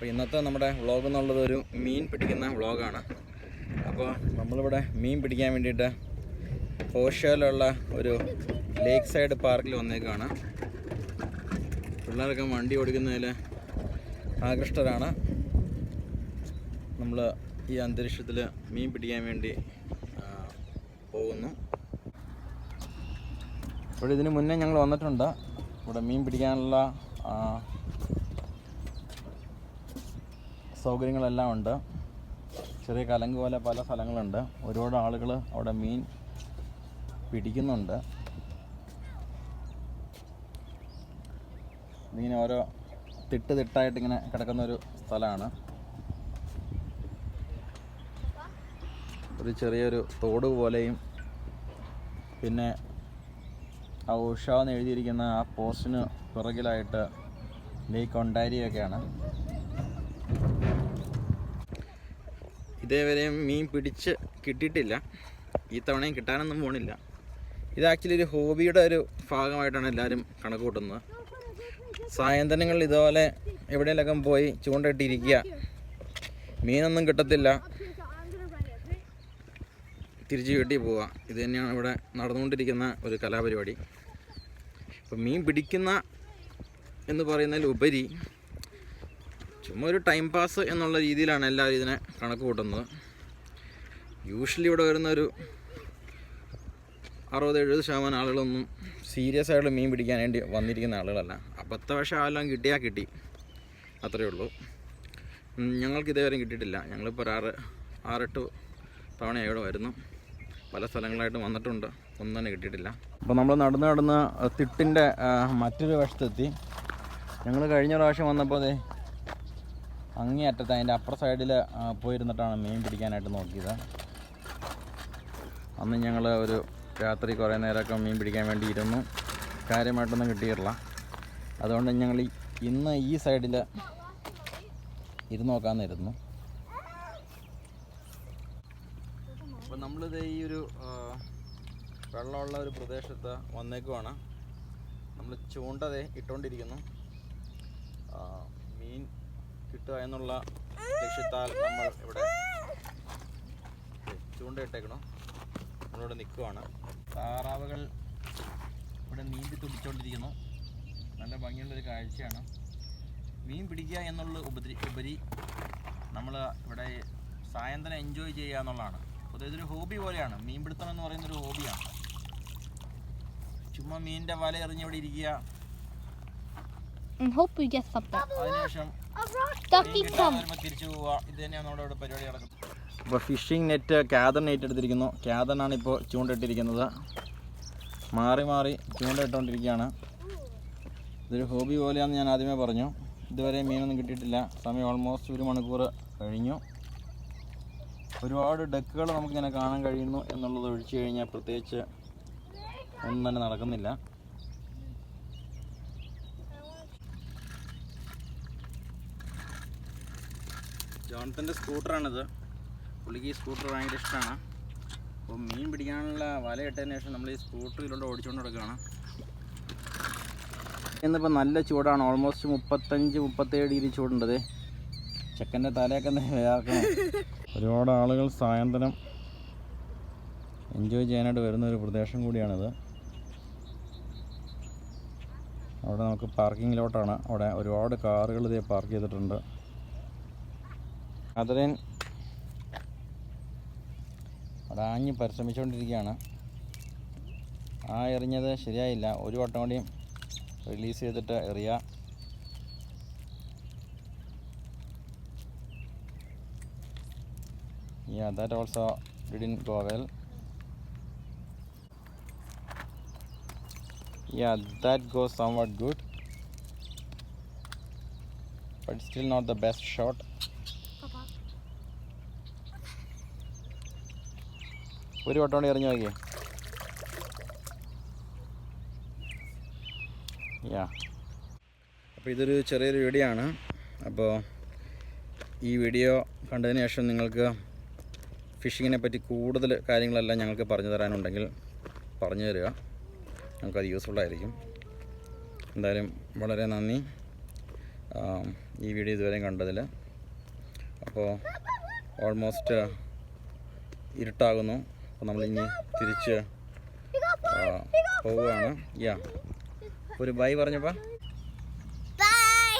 അപ്പോൾ ഇന്നത്തെ നമ്മുടെ വ്ളോഗ് എന്നുള്ളത് ഒരു മീൻ പിടിക്കുന്ന വ്ളോഗാണ് അപ്പോൾ നമ്മളിവിടെ മീൻ പിടിക്കാൻ വേണ്ടിയിട്ട് ഓഷ്യയിലുള്ള ഒരു ലേക്ക് സൈഡ് പാർക്കിൽ വന്നേക്കാണ്. പിള്ളേരൊക്കെ വണ്ടി ഓടിക്കുന്നതിൽ ആകൃഷ്ടരാണ്. നമ്മൾ ഈ അന്തരീക്ഷത്തിൽ മീൻ പിടിക്കാൻ വേണ്ടി പോകുന്നു. ഇവിടെ ഇതിന് മുന്നേ ഞങ്ങൾ വന്നിട്ടുണ്ട്. ഇവിടെ മീൻ പിടിക്കാനുള്ള സൗകര്യങ്ങളെല്ലാം ഉണ്ട്. ചെറിയ കലങ്ക് പോലെ പല സ്ഥലങ്ങളുണ്ട്. ഒരുപാട് ആളുകൾ അവിടെ മീൻ പിടിക്കുന്നുണ്ട്. ഇതിങ്ങനെ ഓരോ തിട്ട് തിട്ടായിട്ട് ഇങ്ങനെ കിടക്കുന്ന ഒരു സ്ഥലമാണ്. ഒരു ചെറിയൊരു തോട് പോലെയും പിന്നെ ആ ഉഷ എന്ന് എഴുതിയിരിക്കുന്ന ആ പോസ്റ്റിന് പിറകിലായിട്ട് ലേക്ക് ഒണ്ടാരിയൊക്കെയാണ്. ഇതേവരെയും മീൻ പിടിച്ച് കിട്ടിയിട്ടില്ല. ഈ തവണയും കിട്ടാനൊന്നും പോണില്ല. ഇത് ആക്ച്വലി ഒരു ഹോബിയുടെ ഒരു ഭാഗമായിട്ടാണ് എല്ലാവരും കണക്ക് കൂട്ടുന്നത്. സായന്തനങ്ങളിൽ ഇതുപോലെ എവിടെയെങ്കിലും പോയി ചൂണ്ടയിട്ടിരിക്കുക. മീനൊന്നും കിട്ടത്തില്ല. തിരിച്ച് വീട്ടിൽ പോവുക. ഇത് തന്നെയാണ് ഇവിടെ നടന്നുകൊണ്ടിരിക്കുന്ന ഒരു കലാപരിപാടി. അപ്പം മീൻ പിടിക്കുന്ന എന്ന് പറയുന്നതിൽ ഉപരി ചുമ്മാ ഒരു ടൈം പാസ് എന്നുള്ള രീതിയിലാണ് എല്ലാവരും ഇതിനെ കണക്ക് കൂട്ടുന്നത്. യൂഷ്വലി ഇവിടെ വരുന്ന ഒരു അറുപത് എഴുപത് ശതമാനം ആളുകളൊന്നും സീരിയസ് ആയിട്ട് മീൻ പിടിക്കാൻ വേണ്ടി വന്നിരിക്കുന്ന ആളുകളല്ല. അപ്പത്തെ പക്ഷേ ആളെല്ലാം കിട്ടിയാൽ കിട്ടി. അത്രയേ ഉള്ളൂ. ഞങ്ങൾക്ക് ഇതേവരെ കിട്ടിയിട്ടില്ല. ഞങ്ങളിപ്പോൾ ഒരു ആറ് ആറെട്ട് തവണ ഇവിടെ വരുന്നു. പല സ്ഥലങ്ങളായിട്ട് വന്നിട്ടുണ്ട്. ഒന്നും തന്നെ കിട്ടിയിട്ടില്ല. അപ്പോൾ നമ്മൾ നടന്ന് നടന്ന് തിട്ടിന്റെ മറ്റൊരു വശത്തെത്തി. ഞങ്ങൾ കഴിഞ്ഞ പ്രാവശ്യം വന്നപ്പോൾ അങ്ങേ അറ്റത്ത് അതിന്റെ അപ്പുറ സൈഡിൽ പോയിരുന്നിട്ടാണ് മീൻ പിടിക്കാനായിട്ട് നോക്കിയത്. അന്ന് ഞങ്ങൾ ഒരു രാത്രി കുറേ നേരമൊക്കെ മീൻ പിടിക്കാൻ വേണ്ടി ഇരുന്നു. കാര്യമായിട്ടൊന്നും കിട്ടിയിട്ടില്ല. അതുകൊണ്ട് ഞങ്ങൾ ഇന്ന് ഈ സൈഡിൽ ഇരുന്ന് നോക്കാമെന്നിരുന്നു അപ്പോൾ നമ്മളിത് ഈ ഒരു വെള്ളമുള്ള ഒരു പ്രദേശത്ത് വന്നേക്കുവാണ്. നമ്മൾ ചൂണ്ടതേ ഇട്ടുകൊണ്ടിരിക്കുന്നു മീൻ കിട്ടുക എന്നുള്ള ലക്ഷ്യത്താൽ നമ്മൾ ഇവിടെ ചൂണ്ടയിട്ടേക്കണോ. നമ്മളിവിടെ നിൽക്കുവാണ്. താറാവുകൾ ഇവിടെ നീന്തി തുടിച്ചുകൊണ്ടിരിക്കുന്നു നല്ല ഭംഗിയുള്ളൊരു കാഴ്ചയാണ്. മീൻ പിടിക്കുക എന്നുള്ള ഉപരി ഉപരി നമ്മൾ ഇവിടെ സായന്തനം എൻജോയ് ചെയ്യുക എന്നുള്ളതാണ്. അപ്പോൾ ഇതൊരു ഹോബി പോലെയാണ്. മീൻ പിടുത്തം എന്ന് പറയുന്നൊരു ഹോബിയാണ് ചുമ്മാ മീനിന്റെ വല എറിഞ്ഞ് ഇവിടെ ഇരിക്കുക And hope we get something. Ducky, come. ഇപ്പോൾ ഫിഷിംഗ് നെറ്റ് ക്യാദൻ നെറ്റ് എടുത്തിരിക്കുന്നു ക്യാദറിനാണ് ഇപ്പോൾ ചൂണ്ടിട്ടിരിക്കുന്നത് മാറി മാറി ചൂണ്ടയിട്ടുകൊണ്ടിരിക്കുകയാണ് ഇതൊരു ഹോബി പോലെയാണെന്ന് ഞാൻ ആദ്യമേ പറഞ്ഞു. ഇതുവരെ മീനൊന്നും കിട്ടിയിട്ടില്ല. സമയം ഓൾമോസ്റ്റ് ഒരു മണിക്കൂർ കഴിഞ്ഞു. ഒരുപാട് ഡെക്കുകൾ നമുക്കിങ്ങനെ കാണാൻ കഴിയുന്നു എന്നുള്ളത് ഒഴിച്ചു കഴിഞ്ഞാൽ പ്രത്യേകിച്ച് ഒന്നും തന്നെ നടക്കുന്നില്ല. ജോൺസന്റെ സ്കൂട്ടറാണിത്. പുള്ളിക്ക് ഈ സ്കൂട്ടർ ഭയങ്കര ഇഷ്ടമാണ് അപ്പോൾ മീൻ പിടിക്കാനുള്ള വല ഇട്ടതിന് ശേഷം നമ്മൾ ഈ സ്കൂട്ടർ ഇതിലൂടെ ഓടിച്ചുകൊണ്ട് നടക്കുകയാണ് ഇന്നിപ്പോൾ നല്ല ചൂടാണ്. ഓൾമോസ്റ്റ് മുപ്പത്തഞ്ച് മുപ്പത്തേഴ് ഡിഗ്രി ചൂടുണ്ടത്. ചെക്കന്റെ തലയൊക്കെ വേർക്കണം ഒരുപാട് ആളുകൾ സായന്തനം എൻജോയ് ചെയ്യാനായിട്ട് വരുന്ന ഒരു പ്രദേശം കൂടിയാണിത്. അവിടെ നമുക്ക് പാർക്കിങ്ങിലോട്ടാണ് അവിടെ ഒരുപാട് കാറുകൾ ഇതേ പാർക്ക് ചെയ്തിട്ടുണ്ട്. അതിരൻ അടാഞ്ഞ് പരിശ്രമിച്ചുകൊണ്ടിരിക്കുകയാണ് ആ എറിഞ്ഞത് ശരിയായില്ല ഒരു വട്ടം കൂടിയും റിലീസ് ചെയ്തിട്ട് എറിയുക Yeah, that also didn't go well. Yeah, that goes somewhat good. But still not the best shot. ഒരു വട്ടം കൂടി എറിഞ്ഞു നോക്കിയേ. യാ അപ്പോൾ ഇതൊരു ചെറിയൊരു വീഡിയോ ആണ്. അപ്പോൾ ഈ വീഡിയോ കണ്ടതിന് ശേഷം നിങ്ങൾക്ക് ഫിഷിങ്ങിനെ പറ്റി കൂടുതൽ കാര്യങ്ങളെല്ലാം ഞങ്ങൾക്ക് പറഞ്ഞു തരാനുണ്ടെങ്കിൽ പറഞ്ഞു തരിക. ഞങ്ങൾക്കത് യൂസ്ഫുൾ ആയിരിക്കും. എന്തായാലും വളരെ നന്ദി. ഈ വീഡിയോ ഇതുവരെയും കണ്ടതിൽ. അപ്പോൾ ഓൾമോസ്റ്റ് ഇരുട്ടാകുന്നു. അപ്പോൾ നമ്മളിനി തിരിച്ച് പോവുകയാണ്. യാ. ഒരു ബൈ പറഞ്ഞപ്പോൾ Bye.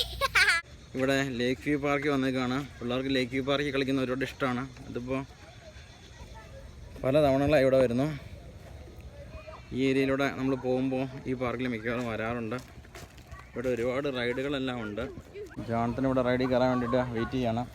ഇവിടെ ലേക്ക് വ്യൂ പാർക്കിൽ വന്നേക്കാണ്. പിള്ളേർക്ക് ലേക്ക് വ്യൂ പാർക്കിൽ കളിക്കുന്ന ഒരുപാട് ഇഷ്ടമാണ് ഇതിപ്പോൾ പല തവണകളായി ഇവിടെ വരുന്നു. ഈ ഏരിയയിലൂടെ നമ്മൾ പോകുമ്പോൾ ഈ പാർക്കിൽ മിക്കവാറും വരാറുണ്ട്. ഇവിടെ ഒരുപാട് റൈഡുകളെല്ലാം ഉണ്ട്. ജോണത്തിന് ഇവിടെ റൈഡിൽ കയറാൻ വേണ്ടിയിട്ട് വെയിറ്റ് ചെയ്യണം.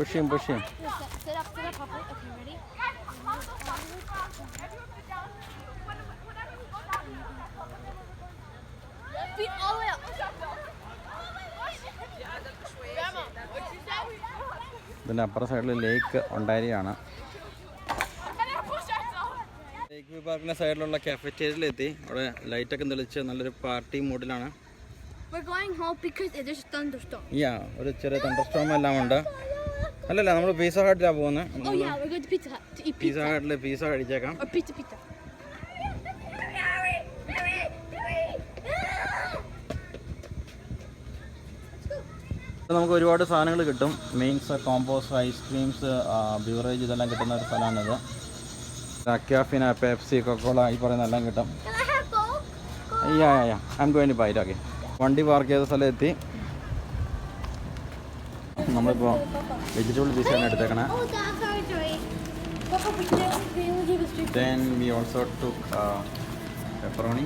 പുഷ്യം him. Sit up, sit up, Papa. Okay, ready? Feet all the way up. ഇതിന്റെ അപ്പുറ സൈഡിൽ ലേക്ക് ഉണ്ടായിരിയാണ് ലേക്ക് വ്യൂ പാർക്കിന്റെ സൈഡിലുള്ള കഫറ്റേരിയയിലെത്തി അവിടെ ലൈറ്റൊക്കെ തെളിച്ച് നല്ലൊരു പാർട്ടി മൂഡിലാണ്. യാ ഒരു ചെറിയ തണ്ടർസ്റ്റോം എല്ലാം ഉണ്ട് അല്ലല്ല നമ്മൾ പിസ ഹട്ടിലാണ് പോകുന്നത് പിസ പിസ. ഹട്ടിൽ പിസ്സ കഴിച്ചേക്കാം. Pizza. നമുക്ക് ഒരുപാട് സാധനങ്ങൾ കിട്ടും. മീൻസ് കോമ്പോസ് ഐസ്ക്രീംസ് ബിവറേജ് ഇതെല്ലാം കിട്ടുന്ന ഒരു സ്ഥലമാണിത് അക്യാഫിന പെപ്സി കൊക്കോള ഈ പറയുന്ന എല്ലാം കിട്ടും Coke? Yeah yeah I'm going bite okay വണ്ടി പാർക്ക് ചെയ്ത സ്ഥലം എത്തി നമ്മളിപ്പോൾ വെജിറ്റബിൾ പിസ്സയാണ് എടുത്തേക്കണേ Oh, that's sorry, sorry. Papa, we can't. We only gave us three. Then we also took pepperoni